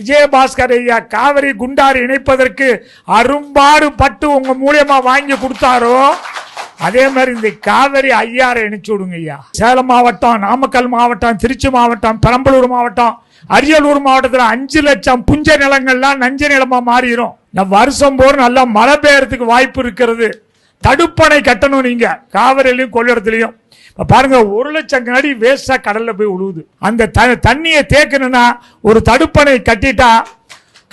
விஜயபாஸ்கர் ஐயா காவிரி குண்டாறு இணைப்பதற்கு அரும்பாடு பட்டு உங்க மூலியமா வாங்கி கொடுத்தாரோ அதே மாதிரி இந்த காவிரி ஐயாரை இணைச்சு விடுங்க ஐயா. சேலம் மாவட்டம் நாமக்கல் மாவட்டம் திருச்சி மாவட்டம் பெரம்பலூர் மாவட்டம் அரியலூர் மாவட்டத்தில் அஞ்சு லட்சம் புஞ்ச நிலங்கள்லாம் நஞ்ச நிலமா மாறிடும் இந்த வருஷம் போற நல்லா மழை பெய்யறதுக்கு வாய்ப்பு இருக்கிறது. தடுப்பணை கட்டணும் நீங்க. காவிரிலையும் கொள்ளிடத்துலயும். பாருங்க ஒரு லட்சம் கனடி வேஸ்டா கடல்ல போய் உழுவுது. அந்த த- தண்ணியை தேக்கணும்னா ஒரு தடுப்பணை கட்டிட்டா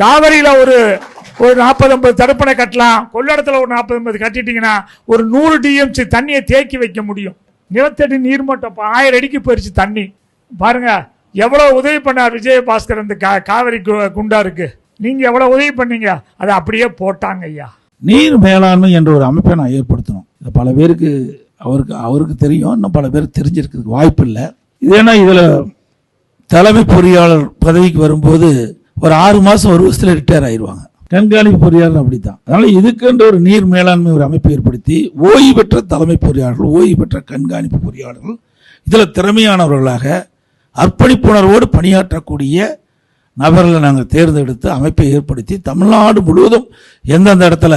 காவிரியில ஒரு ஒரு நாற்பது ஐம்பது தடுப்பணை கட்டலாம். கொள்ளிடத்துல ஒரு நாற்பது ஐம்பது கட்டிட்டீங்கன்னா ஒரு நூறு டிஎம்சி தண்ணியை தேக்கி வைக்க முடியும். நிலத்தடி நீர்மட்டம் ஆயிரம் அடிக்கு போயிடுச்சு தண்ணி. பாருங்க எவ்வளவு உதவி பண்ணார் விஜயபாஸ்கர் அந்த கா காவிரி கு- குண்டாருக்கு நீங்க எவ்வளவு உதவி பண்ணீங்க? அதை அப்படியே போட்டாங்க ஐயா. நீர் மேலாண்மை என்ற ஒரு அமைப்பை நான் ஏற்படுத்தணும். இது பல பேருக்கு அவருக்கு அவருக்கு தெரியும். இன்னும் பல பேருக்கு தெரிஞ்சிருக்கிறதுக்கு வாய்ப்பு இல்லை. இது ஏன்னா இதில் தலைமை பொறியாளர் பதவிக்கு வரும்போது ஒரு ஆறு மாதம் ஒரு வருஷத்தில் ரிட்டையர் ஆயிடுவாங்க கண்காணிப்பு பொறியாளர் அப்படித்தான். அதனால் இதுக்கென்ற ஒரு நீர் மேலாண்மை ஒரு அமைப்பை ஏற்படுத்தி ஓய்வு பெற்ற தலைமை பொறியாளர்கள் ஓய்வு பெற்ற கண்காணிப்பு பொறியாளர்கள் இதில் திறமையானவர்களாக அர்ப்பணிப்புணர்வோடு பணியாற்றக்கூடிய நபர்களை நாங்கள் தேர்ந்தெடுத்து அமைப்பை ஏற்படுத்தி தமிழ்நாடு முழுவதும் எந்தெந்த இடத்துல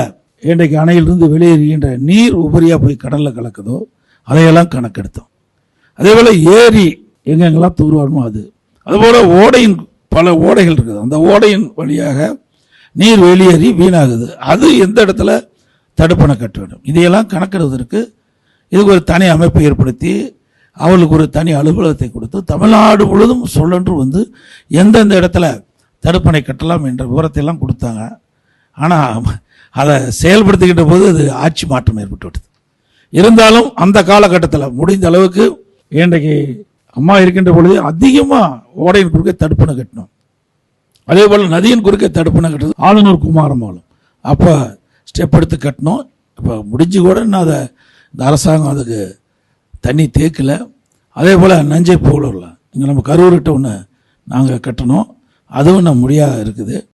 இன்றைக்கு அணையிலிருந்து வெளியேறுகின்ற நீர் உபரியாக போய் கடலில் கலக்குதோ அதையெல்லாம் கணக்கெடுத்தோம். அதே போல் ஏரி எங்கெங்கெல்லாம் தூர்வாரமோ அது. அதுபோல் ஓடையின் பல ஓடைகள் இருக்குது. அந்த ஓடையின் வழியாக நீர் வெளியேறி வீணாகுது. அது எந்த இடத்துல தடுப்பணை கட்ட வேண்டும்? இதையெல்லாம் கணக்கிடுவதற்கு இதுக்கு ஒரு தனி அமைப்பை ஏற்படுத்தி அவர்களுக்கு ஒரு தனி அலுவலகத்தை கொடுத்து தமிழ்நாடு முழுவதும் சொல்லன்று வந்து எந்தெந்த இடத்துல தடுப்பணை கட்டலாம் என்ற விவரத்தை எல்லாம் கொடுத்தாங்க. ஆனால் அதை செயல்படுத்துகின்ற போது அது ஆட்சி மாற்றம் ஏற்பட்டு விட்டது. இருந்தாலும் அந்த காலகட்டத்தில் முடிந்த அளவுக்கு இன்றைக்கு அம்மா இருக்கின்ற பொழுது அதிகமாக ஓடையின் குறுக்கே தடுப்பணை கட்டணும் அதே போல் நதியின் குறுக்கே தடுப்பணை கட்டுறது ஆளுநர் குமாரமாலும் அப்போ ஸ்டெப் எடுத்து கட்டணும் இப்போ முடிஞ்சு கூட நான் அதை இந்த அரசாங்கம் அதுக்கு தண்ணி தேக்கலை. அதே போல் நஞ்சை போகல இங்கே நம்ம கரூர்கிட்ட ஒன்று நாங்கள் கட்டணும். அதுவும் நம்ம முடியாத இருக்குது.